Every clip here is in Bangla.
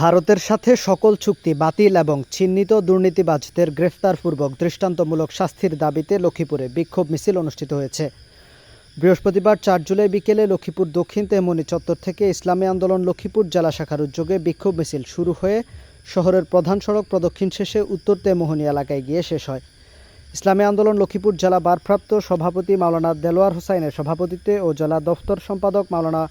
ভারতের সাথে সকল চুক্তি বাতিল এবং চিহ্নিত দুর্নীতিবাজদের গ্রেফতারপূর্বক দৃষ্টান্তমূলক শাস্তির দাবিতে লক্ষ্মীপুরে বিক্ষোভ মিছিল অনুষ্ঠিত হয়েছে। বৃহস্পতিবার চার জুলাই বিকেলে লক্ষ্মীপুর দক্ষিণ তেমনি চত্বর থেকে ইসলামী আন্দোলন লক্ষ্মীপুর জেলা শাখার উদ্যোগে বিক্ষোভ মিছিল শুরু হয়ে শহরের প্রধান সড়ক প্রদক্ষিণ শেষে উত্তর তেমোহনী এলাকায় গিয়ে শেষ হয়। ইসলামী আন্দোলন লক্ষ্মীপুর জেলা ভারপ্রাপ্ত সভাপতি মাওলানা দেলোয়ার হোসাইনের সভাপতিত্বে ও জেলা দফতর সম্পাদক মাওলানা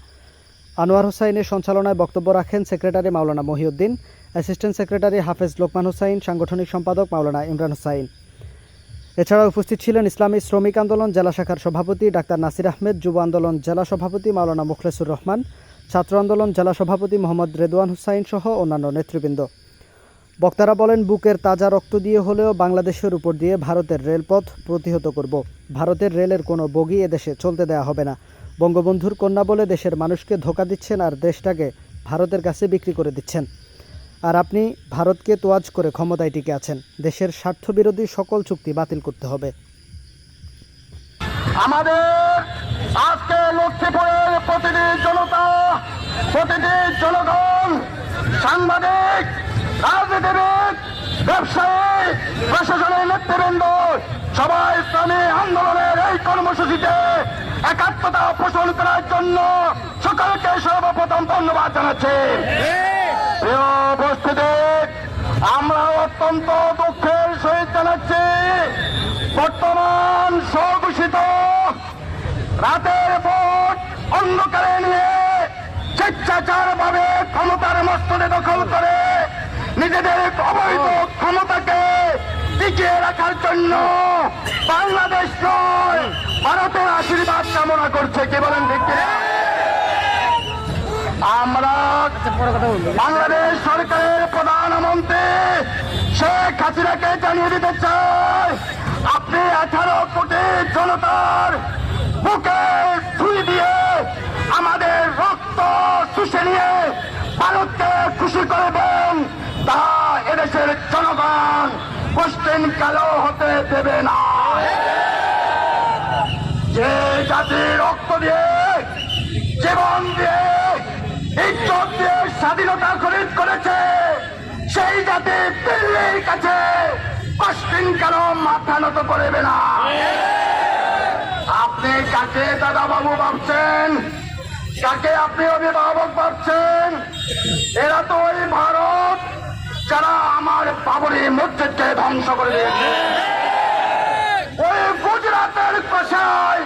আনোয়ার হোসাইনের সঞ্চালনায় বক্তব্য রাখেন secretary Maulana Mohiuddin, assistant secretary Hafez Lokman Hossain, সাংগঠনিক সম্পাদক মাওলানা ইমরান হোসাইন। এছাড়া উপস্থিত ছিলেন ইসলামী শ্রমিক আন্দোলন জেলা শাখার সভাপতি ডাক্তার নাসির আহমেদ, যুব আন্দোলন জেলা সভাপতি মাওলানা মুখলেসুর রহমান, ছাত্র আন্দোলন জেলা সভাপতি মোহাম্মদ রেদওয়ান হুসাইন সহ অন্যান্য নেতৃবৃন্দ। বক্তারা বলেন, বুকের তাজা রক্ত দিয়ে হলেও বাংলাদেশের উপর দিয়ে ভারতের রেলপথ প্রতিহত করব। ভারতের রেলের কোনো বগি এদেশে চলতে দেয়া হবে না। বঙ্গবন্ধুর কন্যা বলে দেশের মানুষকে ধোকা দিচ্ছেন আর দেশটাকে ভারতের কাছে বিক্রি করে দিচ্ছেন। আর আপনি ভারতকে তোয়াজ করে ক্ষমতায় টিকে আছেন। দেশের স্বার্থবিরোধী সকল চুক্তি বাতিল করতে হবে। আমাদের আজকে লক্ষ্মীপুরের প্রতিটি জনতা, প্রতিটি জনগণ, সাংবাদিক, রাজনীতিবিদ, ব্যবসায়ী, প্রশাসনের নেতৃবৃন্দ, সবাই ইসলামী আন্দোলনের এই কর্মসূচিতে একাত্মতা পোষণ করার জন্য সকলকে সর্বপ্রথম ধন্যবাদ জানাচ্ছি। আমরা অত্যন্ত দুঃখের সহিত জানাচ্ছি, বর্তমান স্বঘোষিত রাতের ভোট অন্ধকারে নিয়ে স্বেচ্ছাচার ভাবে ক্ষমতার মস্তরে দখল করে নিজেদের অবৈধ ক্ষমতাকে টিকিয়ে রাখার জন্য বাংলাদেশ নয় করছে, কে বলেন ঠিক আমরা বাংলাদেশ সরকারের প্রধানমন্ত্রী শেখ হাসিনাকে জানিয়ে দিতে চাই, আপনি আঠারো কোটি জনতার বুকে ছুঁই দিয়ে আমাদের রক্ত শুষে নিয়ে ভারতকে খুশি করবেন, তা এদেশের জনগণ কোশ্চেন কালো হতে দেবে না। যে জাতি রক্ত দিয়ে, জীবন দিয়ে, ইজ্জত দিয়ে স্বাধীনতা খরিদ করেছে। সেই জাতি দিল্লির কাছে কষ্টিন কেন মাথা নত করবে না? আপনি কাকে দাদা বাবু ভাবছেন? কাকে আপনি অভিভাবক ভাবছেন? এরা তো ওই ভারত যারা আমার বাবরি মসজিদকে ধ্বংস করে দিয়েছে। ওই গুজরাটের কষায়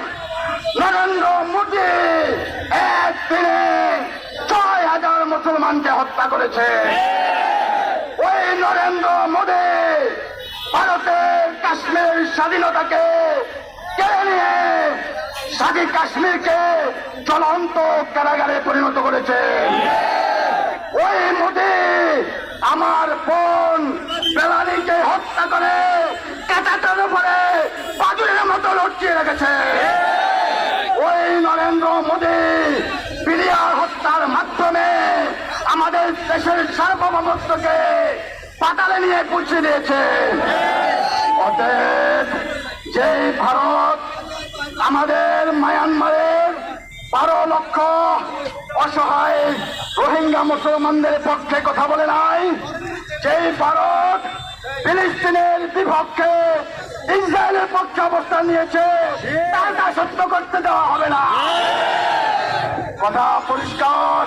নরেন্দ্র মোদী একদিনে ছয় মুসলমানকে হত্যা করেছে। ওই নরেন্দ্র মোদী ভারতের কাশ্মীর স্বাধীনতাকে কেড়ে নিয়ে সাদি কাশ্মীরকে চলন্ত কারাগারে পরিণত করেছে। ওই মোদী আমার বোন বেলানিকে হত্যা করে কাটাটার উপরে বাজুরের মতো লটকিয়ে রেখেছে ওই নরেন্দ্র মোদী পিরিয়ার হত্যার মাধ্যমে আমাদের দেশের সার্বভৌমত্বকে পাতালে নিয়ে পৌঁছে দিয়েছে অতএব যে ভারত আমাদের মায়ানমারের বারো লক্ষ অসহায় রোহিঙ্গা মুসলমানদের পক্ষে কথা বলে নাই, যেই ভারত ফিলিস্তিনের বিপক্ষে ইসরায়েলের পক্ষে অবস্থান নিয়েছে তাটা সত্য করতে দেওয়া হবে না। কথা পরিষ্কার।